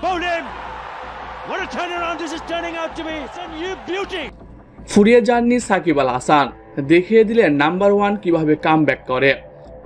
bowled. What a turnaround this is turning out to be. It's a new beauty. ফুরিয়ে যাননি সাকিব আল হাসান দেখিয়ে দিলেন number one কীভাবে কাম করে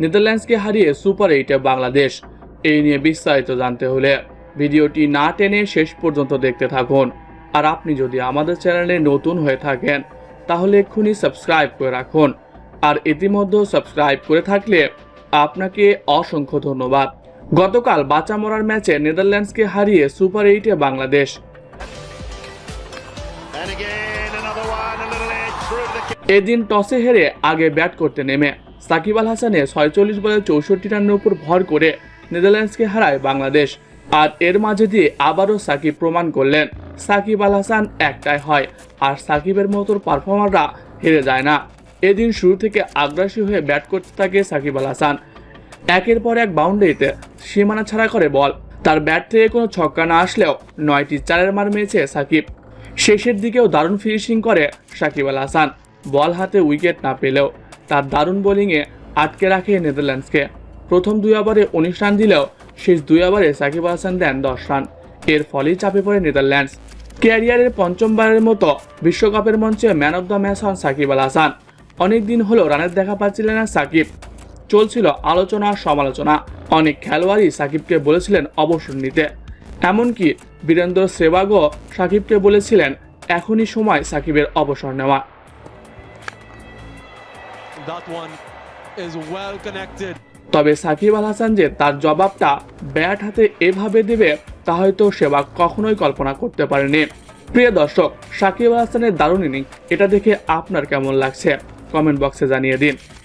নেদারল্যান্ডসকে হারিয়ে সুপার এইটে বাংলাদেশ এই নিয়ে বিস্তারিত জানতে হলে ভিডিওটি না টেনে শেষ পর্যন্ত দেখতে থাকুন আর আপনি যদি আমাদের চ্যানেলে নতুন হয়ে থাকেন, তাহলে এক্ষুনি সাবস্ক্রাইব করে রাখুন আর ইতিমধ্যে সাবস্ক্রাইব করে থাকলে আপনাকে অসংখ্য ধন্যবাদ গতকাল বাঁচা মরার ম্যাচে নেদারল্যান্ডসকে হারিয়ে সুপার এইটে বাংলাদেশ। এদিন টসে হেরে আগে ব্যাট করতে নেমে। সাকিব আল হাসানের ছয়চল্লিশ বলে চৌষট্টি রানের উপর ভর করে নেদারল্যান্ডসকে হারায় বাংলাদেশ। আর এর মাঝে দিয়ে আবারও সাকিব প্রমাণ করলেন সাকিব আল হাসান একটাই হয় আর সাকিবের মতো পারফর্মাররা হেরে যায় না। এদিন শুরু থেকে আগ্রাসী হয়ে ব্যাট করতে থাকে সাকিব আল হাসান। একের পর এক বাউন্ডারিতে সীমানা ছাড়া করে বল। তার ব্যাট থেকে কোনো ছক্কা না আসলেও নয়টি চারের মার মেরেছে সাকিব। শেষের দিকেও দারুণ ফিনিশিং করে সাকিব আল হাসান। বল হাতে উইকেট না পেলেও তার দারুণ বোলিংয়ে আটকে রাখে নেদারল্যান্ডসকে। প্রথম দুই ওভারে উনিশ রান দিলেও শেষ দুই ওভারে সাকিব আল হাসান দেন দশ রান। এর ফলেই চাপে পড়ে নেদারল্যান্ডস। ক্যারিয়ারের পঞ্চমবারের মতো বিশ্বকাপের মঞ্চে ম্যান অব দ্য ম্যাচ হন সাকিব আল হাসান। অনেক দিন হলো রানের দেখা পাচ্ছিলেন না সাকিব। চলছিল আলোচনা সমালোচনা অনেক খেলোয়াড়ই সাকিবকে বলেছিলেন অবসর নিতে। এমনকি বীরেন্দ্র সেবাগও সাকিবকে বলেছিলেন এখনই সময় সাকিবের অবসর নেওয়া. তবে সাকিব আল হাসান যে তার জবাবটা ব্যাট হাতে এভাবে দেবে তা হয়তো সেবাগ কখনোই কল্পনা করতে পারেনি। প্রিয় দর্শক সাকিব আল হাসানের দারুণ ইনিং এটা দেখে আপনার কেমন লাগছে? কমেন্ট বক্সে জানিয়ে দিন।